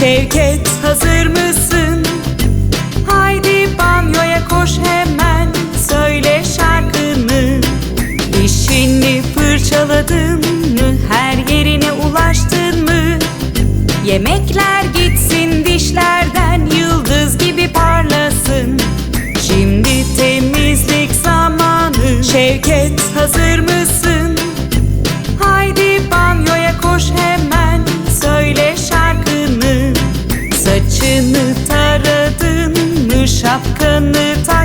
Şevket hazır mısın? Haydi banyoya koş hemen Söyle şarkını Dişini fırçaladın mı? Her yerine ulaştın mı? Yemekler gitsin dişlerden Yıldız gibi parlasın Şimdi temizlik zamanı Şevket hazır mısın? the time